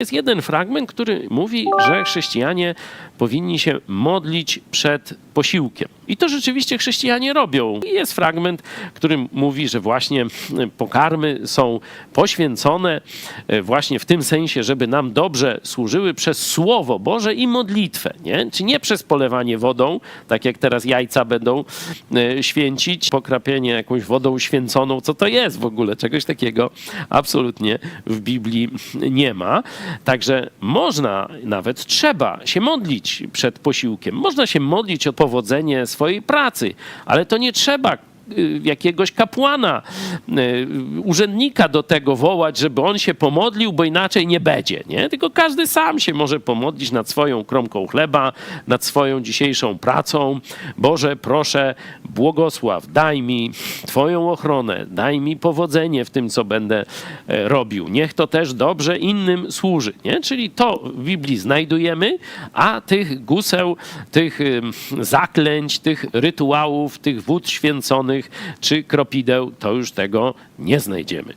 Jest jeden fragment, który mówi, że chrześcijanie powinni się modlić przed posiłkiem. I to rzeczywiście chrześcijanie robią. I jest fragment, który mówi, że właśnie pokarmy są poświęcone e, właśnie w tym sensie, żeby nam dobrze służyły przez Słowo Boże i modlitwę. Nie? Czy nie przez polewanie wodą, tak jak teraz jajca będą e, święcić, pokrapienie jakąś wodą święconą. Co to jest w ogóle? Czegoś takiego absolutnie w Biblii nie ma. Także można, nawet trzeba się modlić przed posiłkiem. Można się modlić o powodzenie swojej pracy, ale to nie trzeba jakiegoś kapłana, y, urzędnika do tego wołać, żeby on się pomodlił, bo inaczej nie będzie. Nie? Tylko każdy sam się może pomodlić nad swoją kromką chleba, nad swoją dzisiejszą pracą. Boże, proszę, błogosław, daj mi Twoją ochronę, daj mi powodzenie w tym, co będę e, robił. Niech to też dobrze innym służy. Nie? Czyli to w Biblii znajdujemy, a tych guseł, tych zaklęć, tych rytuałów, tych wód święconych czy kropideł, to już tego nie znajdziemy.